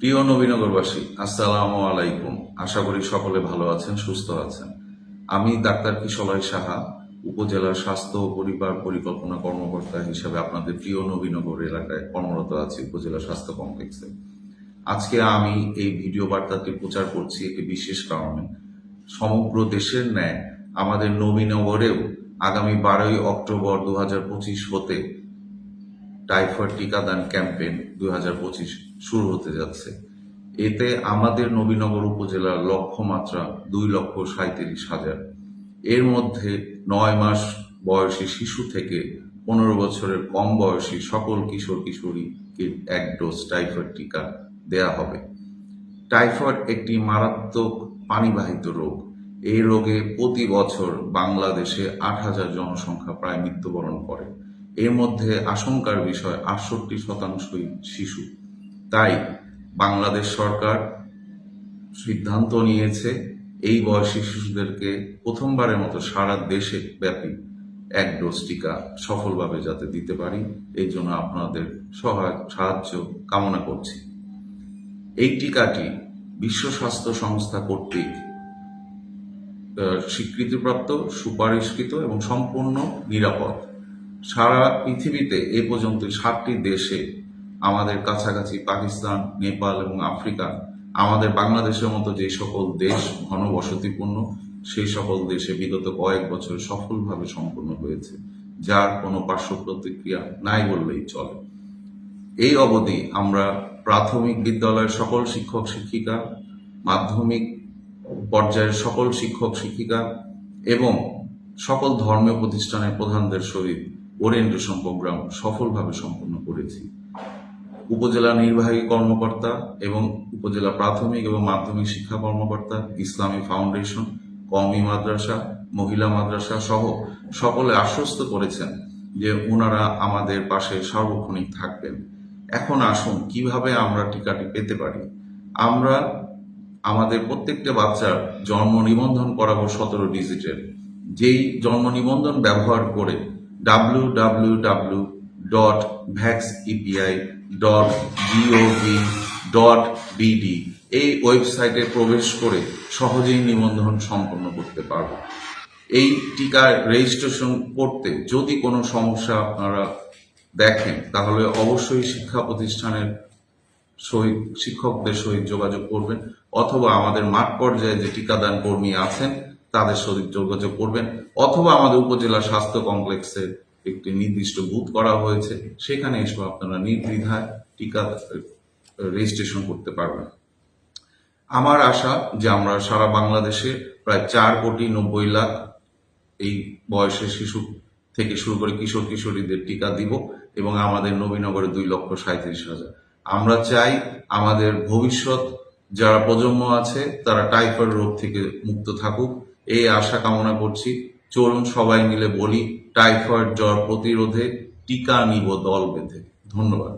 প্রিয় নবীনগরবাসী আসসালামু আলাইকুম। আশা করি সকলে ভালো আছেন সুস্থ আছেন। আমি ডাক্তার কিশলয় সাহা, উপজেলার স্বাস্থ্য ও পরিবার পরিকল্পনা কর্মকর্তা হিসেবে আপনাদের প্রিয় নবীনগর এলাকায় কর্মরত আছি উপজেলা স্বাস্থ্য কমপ্লেক্সে। আজকে আমি এই ভিডিও বার্তাটি প্রচার করছি একটি বিশেষ কারণে। সমগ্র দেশের ন্যায় আমাদের নবীনগরেও আগামী বারোই অক্টোবর দু পঁচিশ হতে টাইফয়েড টিকাদান ক্যাম্পেইন দুই হাজার পঁচিশ শুরু হতে যাচ্ছে। এতে আমাদের নবীনগর উপজেলার লক্ষ্যমাত্রা দুই লক্ষ সাঁত্রিশ হাজার। এর মধ্যে নয় মাস বয়সী শিশু থেকে পনেরো বছরের কম বয়সী সকল কিশোর কিশোরীকে এক ডোজ টাইফয়েড টিকা দেয়া হবে। টাইফয়েড একটি মারাত্মক পানিবাহিত রোগ। এই রোগে প্রতি বছর বাংলাদেশে আট হাজার জনসংখ্যা প্রায় মৃত্যুবরণ করে। এর মধ্যে আশঙ্কার বিষয় আটষট্টি শতাংশই শিশু। তাই বাংলাদেশ সরকার সিদ্ধান্ত নিয়েছে এই বয়সী শিশুদেরকে প্রথমবারের মতো সারা দেশে ব্যাপী এক ডোজ টিকা সফলভাবে যাতে দিতে পারি, এই জন্য আপনাদের সহায় সাহায্য কামনা করছি। এই টিকাটি বিশ্ব স্বাস্থ্য সংস্থা কর্তৃক স্বীকৃতিপ্রাপ্ত, সুপারিশকৃত এবং সম্পূর্ণ নিরাপদ। সারা পৃথিবীতে এ পর্যন্ত সাতটি দেশে আমাদের কাছাকাছি পাকিস্তান, নেপাল এবং আফ্রিকা, আমাদের বাংলাদেশের মতো যে সকল দেশ ঘনবসতিপূর্ণ, সেই সকল দেশে বিগত কয়েক বছর সফলভাবে সম্পন্ন হয়েছে, যার কোনো পার্শ্ব প্রতিক্রিয়া নাই বললেই চলে। এই অবধি আমরা প্রাথমিক বিদ্যালয়ের সকল শিক্ষক, শিক্ষিকা, মাধ্যমিক পর্যায়ের সকল শিক্ষক, শিক্ষিকা এবং সকল ধর্মীয় প্রতিষ্ঠানের প্রধানদের সহিত ওরিয়েন্টেশন প্রোগ্রাম সফলভাবে সম্পন্ন করেছি। উপজেলা নির্বাহী কর্মকর্তা এবং উপজেলা প্রাথমিক এবং মাধ্যমিক শিক্ষা কর্মকর্তা, ইসলামী ফাউন্ডেশন, কওমি মাদ্রাসা, মহিলা মাদ্রাসা সহ সকলে আশ্বস্ত করেছেন যে ওনারা আমাদের পাশে সার্বক্ষণিক থাকবেন। এখন আসুন, কীভাবে আমরা টিকাটি পেতে পারি? আমরা, আমাদের প্রত্যেকটা বাচ্চার জন্ম নিবন্ধন করাবো সতেরো ডিজিটের। যেই জন্ম নিবন্ধন ব্যবহার করে W W W dot vax EPI dot GOV dot BD এই ওয়েবসাইটে প্রবেশ করে সহজেই নিবন্ধন সম্পন্ন করতে পারব। এই টিকা রেজিস্ট্রেশন করতে যদি কোনো সমস্যা আপনারা দেখেন, তাহলে অবশ্যই শিক্ষা প্রতিষ্ঠানের সহিত, শিক্ষকদের সহিত যোগাযোগ করবেন, অথবা আমাদের মাঠ পর্যায়ে যে টিকাদান কর্মী আছেন, তাদের সহিত যোগাযোগ করবেন, অথবা আমাদের উপজেলা স্বাস্থ্য কমপ্লেক্সে একটি নির্দিষ্ট বুথ করা হয়েছে, সেখানে এসে আপনারা নির্দ্বিধায় টিকা রেজিস্ট্রেশন করতে পারবেন। আমার আশা যে আমরা সারা বাংলাদেশে প্রায় চার কোটি নব্বই লাখ এই বয়সের শিশু থেকে শুরু করে কিশোর কিশোরীদের টিকা দিব এবং আমাদের নবীনগরে দুই লক্ষ সাঁত্রিশ হাজার। আমরা চাই আমাদের ভবিষ্যৎ, যারা প্রজন্ম আছে, তারা টাইফয়েড রোগ থেকে মুক্ত থাকুক। এই আশা কামনা করছি। চলুন সবাই মিলে বলি টাইফয়েড জ্বর প্রতিরোধে টিকা নিব দল বেঁধে। ধন্যবাদ।